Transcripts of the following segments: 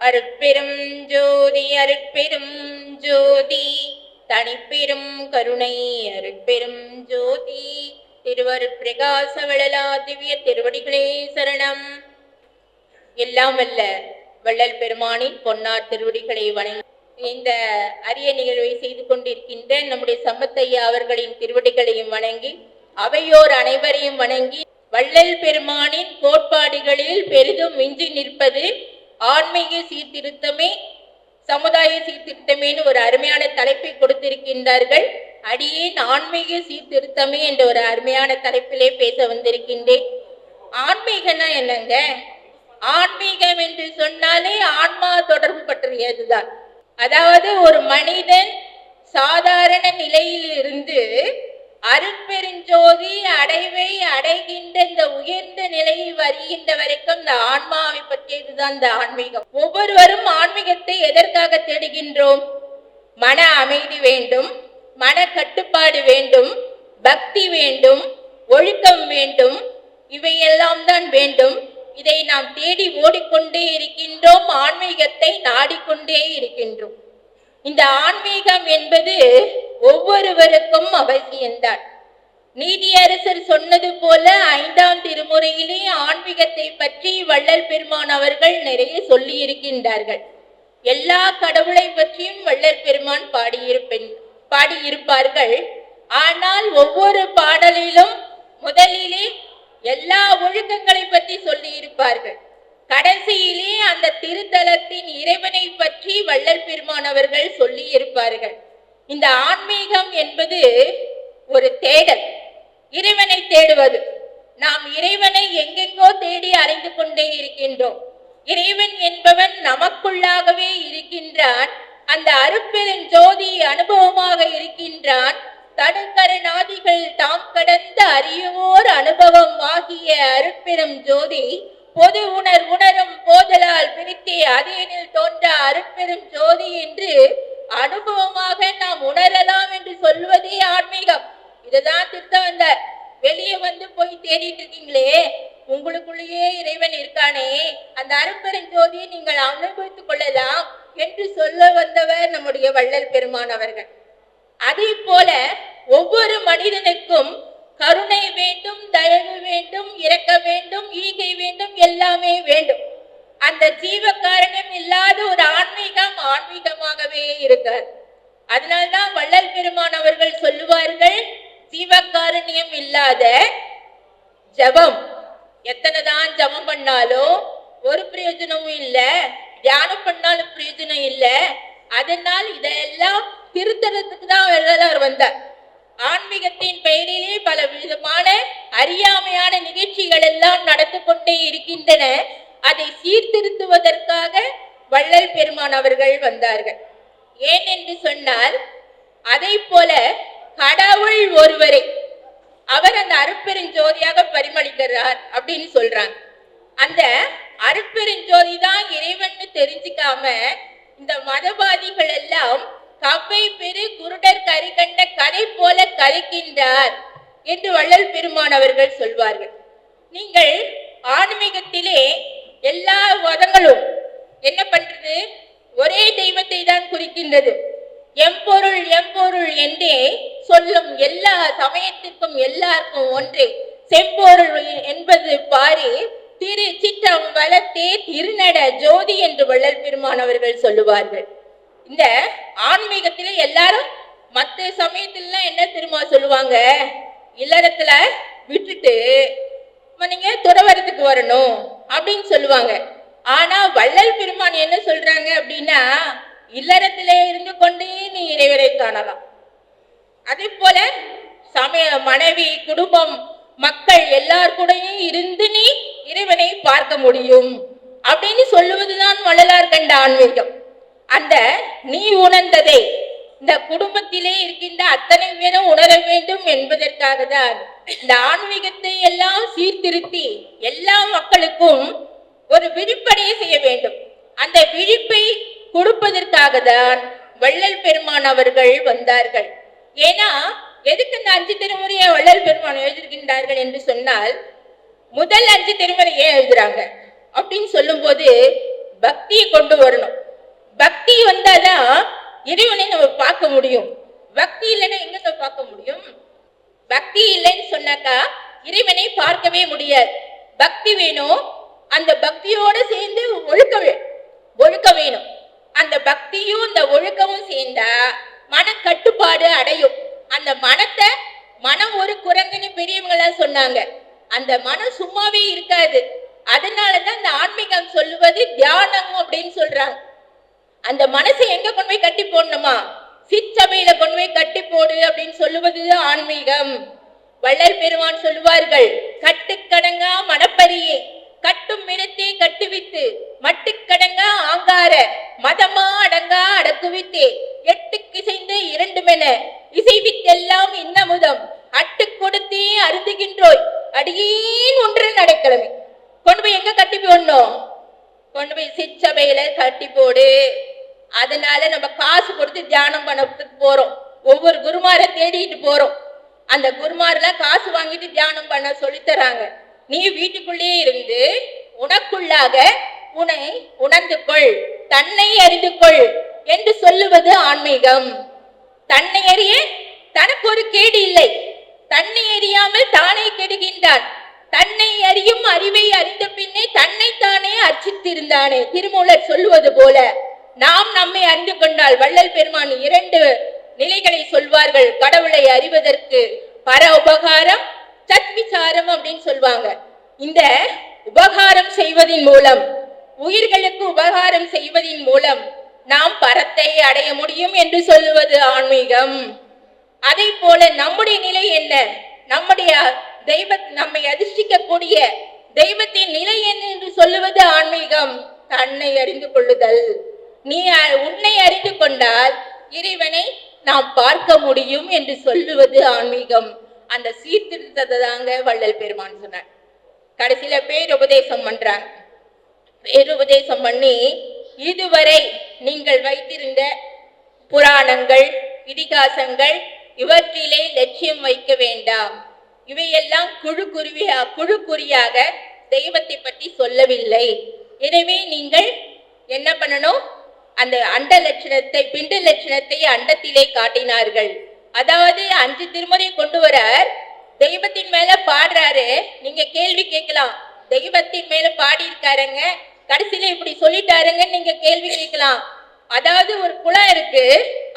அருட்பெரும் ஜோதி அருட்பெரும் ஜோதி. தனிப்பெரும் கருணை அருட்பெரும் ஜோதி. திருவரு பிரகாச வள்ளலா திவ்ய திருவடிகளே சரணம். எல்லாம் வல்ல வள்ளல் பெருமானின் பொன்னார் திருவடிகளை வணங்கி இந்த அரிய நிகழ்வை செய்து கொண்டிருக்கின்ற நம்முடைய சம்பத்தையா அவர்களின் திருவடிகளையும் வணங்கி அவையோர் அனைவரையும் வணங்கி வள்ளல் பெருமானின் கோட்பாடுகளில் பெரிதும் மிஞ்சி நிற்பது ஆன்மீக சீர்திருத்தமே சமுதாய சீர்திருத்தமேன்னு ஒரு அருமையான தலைப்பை கொடுத்திருக்கின்றார்கள். அடியேன் ஆன்மீக சீர்திருத்தமே என்ற ஒரு அருமையான தலைப்பிலே பேச வந்திருக்கின்றேன். ஆன்மீகம்னா என்னங்க? ஆன்மீகம் என்று சொன்னாலே ஆன்மா தொடர்பு பற்றியதுதான். அதாவது ஒரு மனிதன் சாதாரண நிலையில் இருந்து அருட்பெருஞ்சோதி அடைவை அடைகின்ற இந்த உயர்ந்த நிலையில் வருகின்ற வரைக்கும் இந்த ஆன்மாவை பற்றியதுதான் இந்த ஆன்மீகம். ஒவ்வொருவரும் ஆன்மீகத்தை எதற்காக தேடுகின்றோம்? மன அமைதி வேண்டும் மன கட்டுப்பாடு வேண்டும் பக்தி வேண்டும் ஒழுக்கம் வேண்டும் இவையெல்லாம் தான் வேண்டும். இதை நாம் தேடி ஓடிக்கொண்டே இருக்கின்றோம் ஆன்மீகத்தை நாடிக்கொண்டே இருக்கின்றோம். இந்த ஆன்மீகம் என்பது ஒவ்வொருவருக்கும் அவசியம்தான் நீதியரசர் சொன்னது போல ஐந்தாம் திருமுறையிலே ஆன்மீகத்தை பற்றி வள்ளல் பெருமான் அவர்கள் நிறைய சொல்லி இருக்கின்றார்கள் எல்லா கடவுளை பற்றியும் வள்ளல் பெருமான் பாடியிருப்பேன் பாடியிருப்பார்கள். ஆனால் ஒவ்வொரு பாடலிலும் முதலிலே எல்லா ஒழுக்கங்களை பற்றி சொல்லி இருப்பார்கள் கடைசியிலே அந்த திருத்தலத்தின் இறைவனை பற்றி வள்ளல் பெருமான் அவர்கள் சொல்லி இருப்பார்கள் இந்த ஆன்மீகம் என்பது ஒரு தேடல். இறைவனை தேடுவது. நாம் இறைவனை எங்கெங்கோ தேடி அலைந்து கொண்டே இருக்கின்றோம். இறைவன் என்பவன் நமக்குள்ளாகவே இருக்கின்றான். அந்த அருப்பெரும் ஜோதி அனுபவமாக இருக்கின்றான். தடுக்கரநாதிகள் தாம் கடந்த அறியோர் அனுபவம் ஆகிய அருப்பெரும் ஜோதி பொது உணர் உணரும் போதலால் பிரித்தே அதேனில் தோன்ற அருட்பெரும் ஜோதி என்று அனுபவமாக நாம் உணரலாம் என்று சொல்வதே ஆன்மீகம். இதுதான் திருத்த வந்தார் வெளியே வந்து போய் தேடிட்டு இருக்கீங்களே உங்களுக்குள்ளேயே இறைவன் இருக்கானே அந்த அரும்பெரும் ஜோதியை நீங்கள் அனுபவித்துக் கொள்ளலாம் என்று சொல்ல வந்தவர் நம்முடைய வள்ளல் பெருமான் அவர்கள். அதே போல ஒவ்வொரு மனிதனுக்கும் கருணை வேண்டும் தயவு வேண்டும் இறக்க வேண்டும் ஈகை வேண்டும் எல்லாமே வேண்டும். அந்த ஜீவ காரணம் இல்லாத ஒரு ஆன்மீகம் ஆன்மீகமாகவே இருக்கார் அதனால்தான் வள்ளல் பெருமான் அவர்கள் சொல்லுவார்கள் ஜீவகாருண்யம் இல்லாத ஜபம். எத்தனை தான் ஜபம் பண்ணாலும் ஒரு பிரயோஜனமும் இல்லை தியானம் பண்ணாலும் பிரயோஜனம் இல்லை. அதனால் இதெல்லாம் திருத்தறதுக்கு தான் வள்ளலார் வந்தார். ஆன்மீகத்தின் பெயரிலே பல விதமான அறியாமையான நிகழ்ச்சிகள் எல்லாம் நடந்து கொண்டே இருக்கின்றன. அதை சீர்திருத்துவதற்காக வள்ளல் பெருமான் அவர்கள் வந்தார்கள். ஏன் என்று சொன்னால் அதை போல கடவுள் ஒருவரை அவர் அந்த அருப்பெருஞ்சோதியாக பரிமளிக்கிறார் அப்படின்னு சொல்றாங்க. அந்த அருப்பெருஞ்சோதி தான் இறைவன்னு தெரிஞ்சுக்காம இந்த மதவாதிகள் எல்லாம் கவ்வை பெரு குருடர் கரி கண்ட கதை போல கதைக்கின்றார் என்று வள்ளல் பெருமான் அவர்கள் சொல்வார்கள். நீங்கள் ஆன்மீகத்திலே எல்லா மதங்களும் என்ன பண்றது? ஒரே தெய்வத்தை தான் குறிக்கின்றது. எம்பொருள் எம்பொருள் என்றே சொல்லும் எல்லா சமயத்திற்கும் எல்லாருக்கும் ஒன்றே. செம்பொருள் என்பது பாரி திரு சிற்றம் வளத்தே திருநட ஜோதி என்று வள்ளல் பெருமான் அவர்கள் சொல்லுவார்கள். இந்த ஆன்மீகத்திலே எல்லாரும் மற்ற சமயத்துல என்ன திரும்ப சொல்லுவாங்க? இல்லறத்துல விட்டுட்டு நீங்க துறவரத்துக்கு வரணும் அப்படின்னு சொல்லுவாங்க. ஆனா வள்ளல் பெருமான் என்ன சொல்றாங்க அப்படின்னா இல்லறத்திலே இருந்து கொண்டே நீ இறைவரை காணலாம். அதே போல சமய மனைவி குடும்பம் மக்கள் எல்லார் கூடயும் இருந்து நீ இறைவனை பார்க்க முடியும் அப்படின்னு சொல்லுவதுதான் வள்ளலார் கண்ட ஆன்மீகம். அந்த நீ உணர்ந்ததை. இந்த குடும்பத்திலே இருக்கின்ற அத்தனை பேரும் உணர வேண்டும் என்பதற்காக தான் இந்த ஆன்மீகத்தை எல்லாம் சீர்திருத்தி எல்லா மக்களுக்கும் ஒரு விழிப்படைய செய்ய வேண்டும். அந்த விழிப்பை கொடுப்பதற்காக தான் வள்ளல் பெருமான் அவர்கள் வந்தார்கள். ஏன்னா எதுக்கு இந்த அஞ்சு திருமுறையை வள்ளல் பெருமான் எழுதியிருக்கின்றார்கள் என்று சொன்னால் முதல் அஞ்சு திருமுறை ஏன் எழுதுறாங்க. அப்படின்னு சொல்லும்போது பக்தியை கொண்டு வரணும். இறைவனை நம்ம பார்க்க முடியும். பக்தி இல்லைன்னா எங்க பார்க்க முடியும்? பக்தி இல்லைன்னு சொன்னாக்கா இறைவனை பார்க்கவே முடியாது. பக்தி வேணும். அந்த பக்தியோட சேர்ந்து ஒழுக்க ஒழுக்க வேணும். அந்த பக்தியும் இந்த ஒழுக்கமும் சேர்ந்தா மன கட்டுப்பாடு அடையும். அந்த மனத்தை மனம் ஒரு குரங்குன்னு பெரியவங்களாம் சொன்னாங்க. அந்த மனம் சும்மாவே இருக்காது. அதனாலதான் அந்த ஆன்மீகம் சொல்லுவது தியானம் அப்படின்னு சொல்றாங்க. அந்த மனசை எங்க கொண்டு போய் கட்டி போடணுமா? சிற்றமையில கொண்டு போய் கட்டி போடு அப்படின்னு சொல்லுவது ஆன்மீகம். வள்ளல் பெருமான் சொல்லுவார்கள் கட்டுக்கடங்கா மனப்பரியே கட்டும் இடத்தே கட்டுவித்து மட்டுக்கடங்கா ஆங்கார மதமா அடங்கா அடக்குவித்தே எட்டுக்கு இரண்டு மென இசைவித்தெல்லாம் இன்னமுதம் அட்டு கொடுத்தே அருந்துகின்றோய் அடியேன் ஒன்று நடக்கிழமை கொண்டு போய் எங்க கட்டி போடணும்? கொண்டு போய் சிற்றபையில கட்டி போடு. அதனால நம்ம காசு கொடுத்து தியானம் பண்ணத்துக்கு போறோம். ஒவ்வொரு குருமாரை தேடிட்டு போறோம். அந்த குருமாரெல்லாம் காசு வாங்கிட்டு தியானம் பண்ண சொல்லித் தராங்க. நீ வீட்டுக்குள்ளேயே இருந்து உனக்குள்ளாக உனை உணர்ந்து கொள். தன்னை அறிந்து கொள் என்று சொல்லுவது ஆன்மீகம். தன்னை அறிய தனக்கு ஒரு கேடு இல்லை. தன்னை அறியாமல் தானே கெடுகின்றான். தன்னை அறியும் அறிவை அறிந்த பின்னே தன்னைத்தானே அர்ச்சித்திருந்தானே. திருமூலர் சொல்லுவது போல. நாம் நம்மை அறிந்து கொண்டால் வள்ளல் பெருமான் இரண்டு நிலைகளை சொல்வார்கள். கடவுளை அறிவதற்கு பர உபகாரம் சத்விசாரம் அப்படின்னு சொல்வாங்க. இந்த உபகாரம் செய்வதின் மூலம் உயிர்களுக்கு உபகாரம் செய்வதின் மூலம் நாம் பரத்தை அடைய முடியும் என்று சொல்லுவது ஆன்மீகம். அதை போல நம்முடைய நிலை என்ன? நம்முடைய தெய்வ நம்மை அதிர்ஷ்டிக்கக்கூடிய தெய்வத்தின் நிலை என்ன என்று சொல்லுவது ஆன்மீகம். தன்னை அறிந்து கொள்ளுதல். நீ உன்னை அறிந்து கொண்டால் இறைவனை நாம் பார்க்க முடியும் என்று சொல்லுவது ஆன்மீகம். அந்த சீர்திருத்தத்தை தாங்க வள்ளல் பெருமான் சொன்னார். கடைசியில பேருபதேசம் பண்றாங்க. பேருபதேசம் பண்ணி இதுவரை நீங்கள் வைத்திருந்த புராணங்கள் இதிகாசங்கள் இவற்றிலே லட்சியம் வைக்க வேண்டாம். இவையெல்லாம் குழு குருவியா குழு குறியாக தெய்வத்தை பற்றி சொல்லவில்லை. எனவே நீங்கள் என்ன பண்ணணும்? அந்த அண்ட லட்சணத்தை பிண்டு லட்சணத்தை அண்டத்திலே காட்டினார்கள். அதாவது அஞ்சு திருமுறை கொண்டு வரார். தெய்வத்தின் மேல பாடுறாரு. நீங்க கேள்வி கேட்கலாம். தெய்வத்தின் மேல பாடி இருக்காருங்க கடைசியில இப்படி சொல்லிட்டாருங்க நீங்க கேள்வி கேட்கலாம். அதாவது ஒரு குளம் இருக்கு.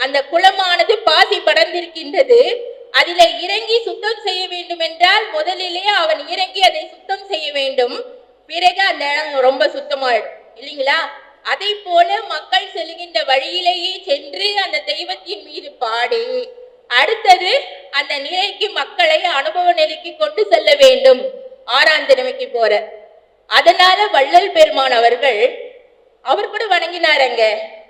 அந்த குளமானது பாசி படர்ந்திருக்கின்றது. அதில இறங்கி சுத்தம் செய்ய வேண்டும் என்றால் முதலிலே அவன் இறங்கி அதை சுத்தம் செய்ய வேண்டும். பிறகு அந்த இடம் ரொம்ப சுத்தமாயிடும். இல்லைங்களா? அதை போல மக்கள் செல்கின்ற வழியிலேயே சென்று அந்த தெய்வத்தின் மீது பாடி அடுத்தது அந்த நிலைக்கு மக்களை அனுபவ நிலைக்கு கொண்டு செல்ல வேண்டும். ஆறாம் திறமைக்கு போற. அதனால வள்ளல் பெருமான் அவர்கள் அவர் கூட வணங்கினாரங்க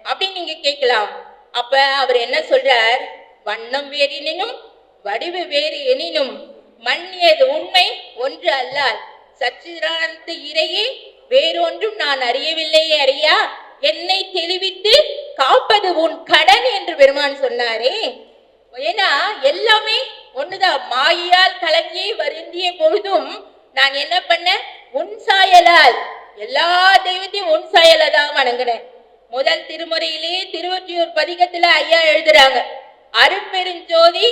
அப்படின்னு நீங்க கேட்கலாம். அப்ப அவர் என்ன சொல்றார்? வண்ணம் வேறினும் வடிவு வேறு எனினும் மண்ணியது உண்மை ஒன்று அல்லால் சச்சிதானந்த இறையே வேறொன்றும் நான் அறியவில்லை அறியா என்னை தெளிவித்து காப்பது உன் கடன் என்று பெருமான் சொன்னாரே. ஏன்னா எல்லாமே ஒண்ணுதான். மாயால் கலங்கி வருந்திய பொழுதும் நான் என்ன பண்ணேன் உன் சாயலால் எல்லா தெய்வத்தையும் உன் சாயலை தான் வணங்கினேன். முதல் திருமுறையிலே திருவொற்றியூர் பதிகத்துல ஐயா எழுதுறாங்க அருப்பெருஞ்சோதி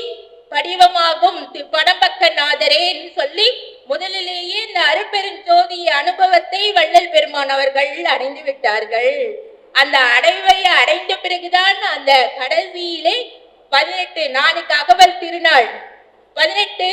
படிவமாகும் தி- படம்பக்க நாதரேன்னு சொல்லி முதலிலேயே இந்த அருப்பெருஞ்சோதி அனுபவத்தை வள்ளல் பெருமான் அவர்கள் அடைந்து விட்டார்கள். அந்த அடைவை அடைந்த பிறகுதான் அந்த கடைசியிலே பதினெட்டு நாளைக்கு அகவல் திருநாள். பதினெட்டு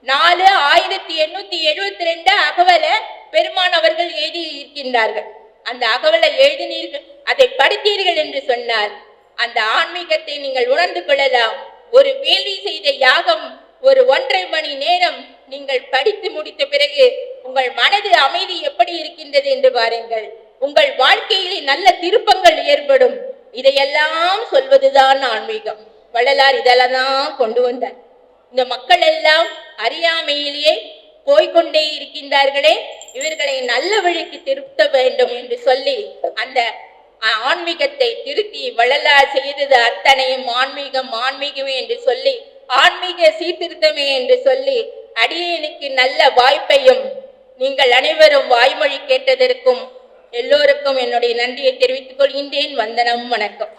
நாலு ஆயிரத்தி எண்ணூத்தி எழுபத்தி ரெண்டு அகவலை பெருமான் அவர்கள் எழுதி இருக்கின்றார்கள். அந்த அகவலை எழுதினீர்கள் அதை படித்தீர்கள் என்று சொன்னார். அந்த ஆன்மீகத்தை நீங்கள் உணர்ந்து கொள்ளலாம். ஒரு வேள்வி செய்த யாகம் ஒரு ஒன்றரை மணி நேரம் நீங்கள் படித்து முடித்த பிறகு உங்கள் மனது அமைதி எப்படி இருக்கின்றது என்று பாருங்கள். உங்கள் வாழ்க்கையிலே நல்ல திருப்பங்கள் ஏற்படும். இதையெல்லாம் சொல்வதுதான் ஆன்மீகம். வள்ளலார் இதெல்லாம் தான் கொண்டு வந்தார். இந்த மக்கள் எல்லாம் அறியாமையிலேயே போய்கொண்டே இருக்கின்றார்களே. இவர்களை நல்ல வழிக்கு திருத்த வேண்டும் என்று சொல்லி அந்த ஆன்மீகத்தை திருத்தி வள்ளலார் செய்தது அத்தனையும் ஆன்மீகம் ஆன்மீகமே என்று சொல்லி ஆன்மீக சீர்திருத்தமே என்று சொல்லி அடியேனுக்கு நல்ல வாய்ப்பையும் நீங்கள் அனைவரும் வாய்மொழி கேட்டதற்கும் எல்லோருக்கும் என்னுடைய நன்றியை தெரிவித்துக் கொள்கின்றேன் வந்தனம் வணக்கம்.